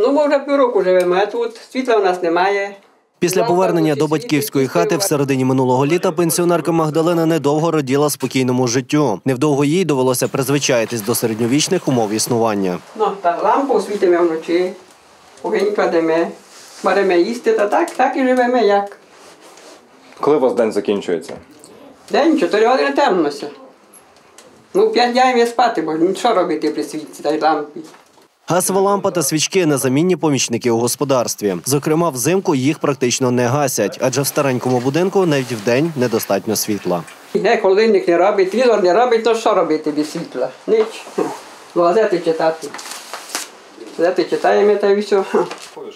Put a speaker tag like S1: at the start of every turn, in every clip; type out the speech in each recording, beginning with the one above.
S1: Ну, ми вже півроку живемо, а тут світла у нас немає.
S2: Після повернення до батьківської хати в середині минулого літа пенсіонерка Магдалина недовго раділа спокійному життю. Невдовго їй довелося призвичаїтись до середньовічних умов існування.
S1: Ну, та лампу світимо вночі, огонь кладемо, беремо їсти, та так, так і живемо як.
S3: Коли у вас день закінчується?
S1: День 4 години темнося. Ну, 5 днів я спати, бо що робити при світі та й лампі.
S2: Газова лампа та свічки незамінні помічники у господарстві. Зокрема, взимку їх практично не гасять, адже в старенькому будинку навіть вдень недостатньо світла.
S1: Не, холодильник не робить, телевізор не робить, то що робити без світла? Ніч. Газети читати. Газети читаємо та й все.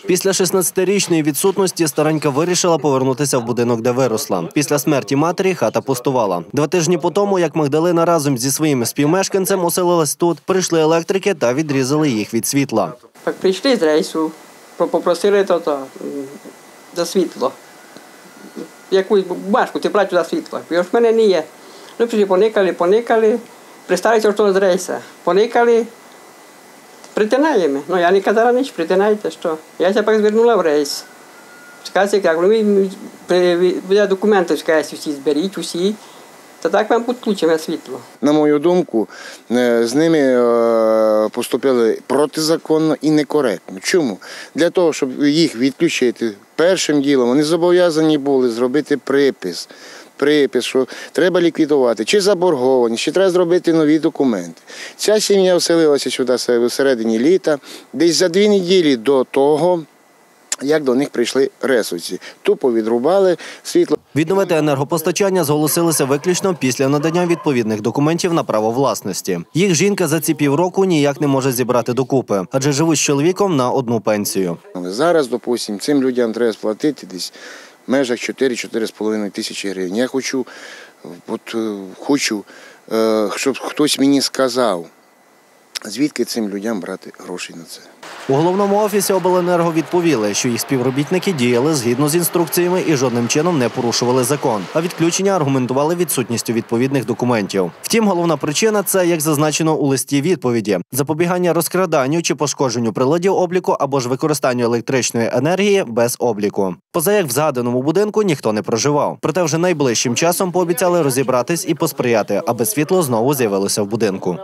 S2: Після 16-річної відсутності старенька вирішила повернутися в будинок, де виросла. Після смерті матері хата пустувала. Два тижні по тому, як Магдалина разом зі своїм співмешканцем оселилась тут, прийшли електрики та відрізали їх від світла.
S1: Так прийшли з рейсу, попросили то, то, за світло. Якусь бумажку, ти плачу за світло. Ж в мене не є. Ну, поникали, поникали, присталися, що з рейса. Поникали, притинаємо. Ну, я не казала ніч, притинайте, що. Я тепер звернула в рейс. Сказати, як ви документи сказати, всі зберіть, усі, та так вам підключимо світло.
S4: На мою думку, е, з ними е, поступили протизаконно і некоректно. Чому? Для того, щоб їх відключити першим ділом, вони зобов'язані були зробити припис. Припис, що треба ліквідувати, чи заборгованість, чи треба зробити нові документи. Ця сім'я оселилася сюди в середині літа, десь за дві неділі до того, як до них прийшли ресурси. Тупо відрубали світло.
S2: Відновити енергопостачання зголосилися виключно після надання відповідних документів на право власності. Їх жінка за ці півроку ніяк не може зібрати докупи, адже живуть з чоловіком на одну пенсію.
S4: Зараз, допустимо, цим людям треба сплатити десь в межах 4-4,5 тисячі гривень. Я хочу, от, е, хочу, е, щоб хтось мені сказав, звідки цим людям брати гроші на це.
S2: У головному офісі обленерго відповіли, що їх співробітники діяли згідно з інструкціями і жодним чином не порушували закон. А відключення аргументували відсутністю відповідних документів. Втім, головна причина це, як зазначено у листі відповіді, запобігання розкраданню чи пошкодженню приладів обліку або ж використанню електричної енергії без обліку. Поза як в згаданому будинку ніхто не проживав. Проте вже найближчим часом пообіцяли розібратись і посприяти, аби світло знову з'явилося в будинку.